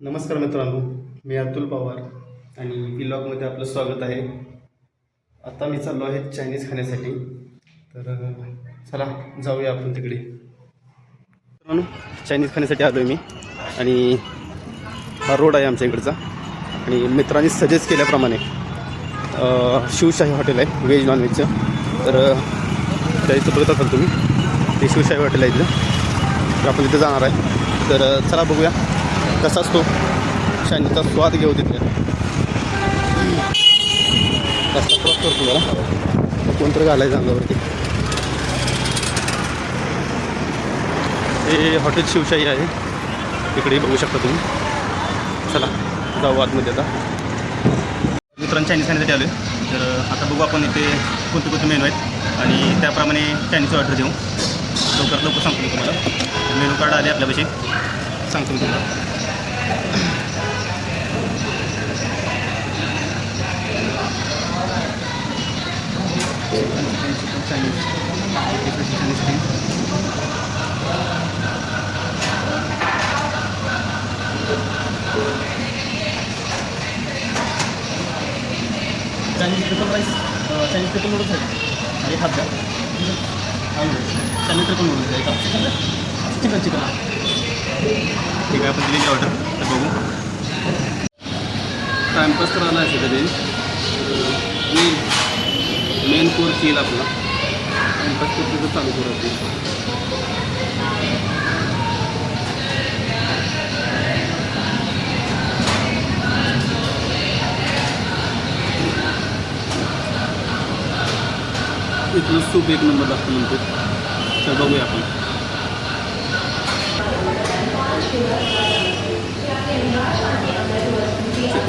नमस्कार मित्रांनो मी अतुल पवार आणि व्लॉगमध्ये आपलं स्वागत आहे. आता मी चाललो आहे चायनीज खाण्यासाठी. तर चला जाऊया आपण तिकडे. मित्रांनो चायनीज खाण्यासाठी आलो आहे मी आणि हा रोड आहे आमच्या इकडचा. आणि मित्रांनी सजेस्ट केल्याप्रमाणे शिवशाही हॉटेल आहे व्हेज नॉनव्हेजचं तर त्या इथं बघत असाल तुम्ही ते शिवशाही हॉटेल आहे इथं तर आपण तिथे जाणार आहे. तर चला बघूया. कसा असतो? शांतीचा स्वाद घेऊ तिथल्या कसा क्रॉस करतो जरा. कोणतरी घालायचं अंगावरती. हे हॉटेल शिवशाही आहे. तिकडेही बघू शकता तुम्ही. चला जाऊ आतमध्ये आता. मित्रांनो चायनीज खाण्यासाठी आलो तर आता बघू आपण इथे कोणते कोणते मेनू आहेत. आणि त्याप्रमाणे चायनीजची ऑर्डर देऊ. लवकरात लवकर सांगतो तुम्हाला. मेनू कार्ड आले आपल्यापाशी. सांगतो मी तुम्हाला Chinese Chinese Chinese triple rice Chinese triple noodles आहेत एक हात द्या चायनीज ट्रिपल नूडल्स आहे एक चिकन चिकन चिकन ठीक आहे आपण दिलेली ऑर्डर तर बघू. टाइमपास तर आला असेल तरी मेन मेन कोर्स येईल आपला. टाइमपास कोर्स तिथं चालू करू आपण. इथलं सूप एक नंबर लागतं म्हणतो. तर बघूया आपण.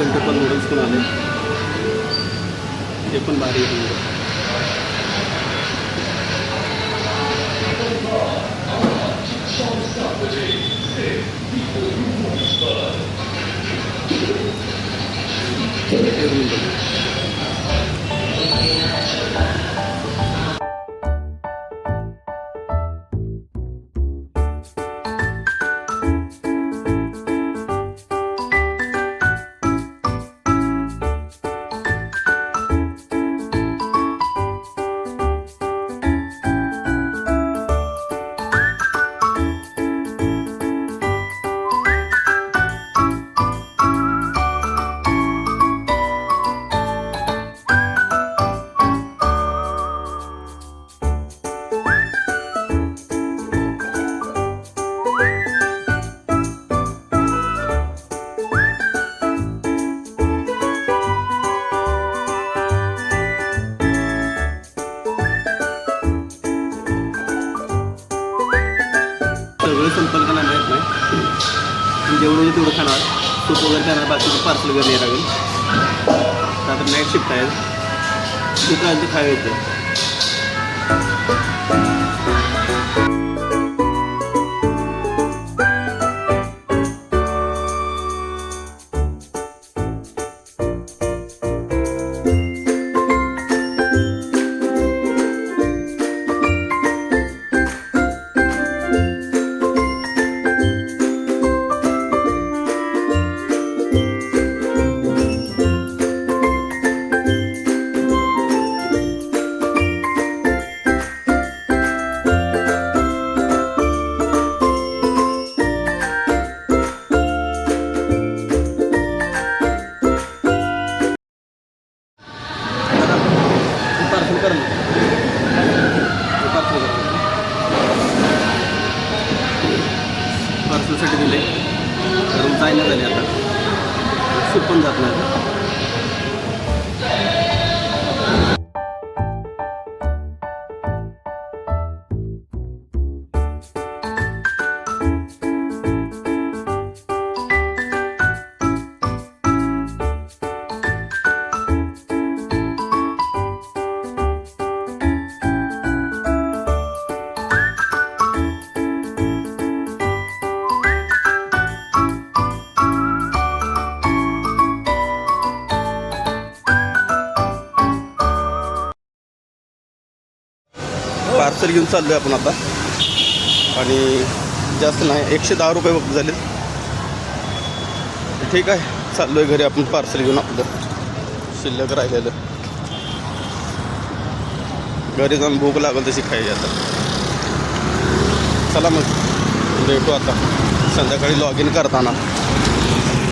चिकन टिपल नूडल्स पण आले ते पण भारी आहे काही संकल्पना येत नाही. जेवढं होईल तेवढं खाणार. सूप वगैरे खाणार बाकीचं पार्सल वगैरे यायला लागेल. आता नाईट शिफ्ट आहे. खूप आहे ते खायला येतं पार्सलसाठी दिले. रूम जायला झाले आता. सूप पण जात नाही. पार्सल घेऊन चाललो आहे आपण आता. आणि जास्त नाही एकशे दहा रुपये बघ झाले ठीक आहे चाललो आहे घरी आपण पार्सल घेऊन आपलं. शिल्लक राहिलेलं. घरी जाऊन भूक लागल तशी खायची आता. चला मग भेटू आता. संध्याकाळी लॉग इन करताना.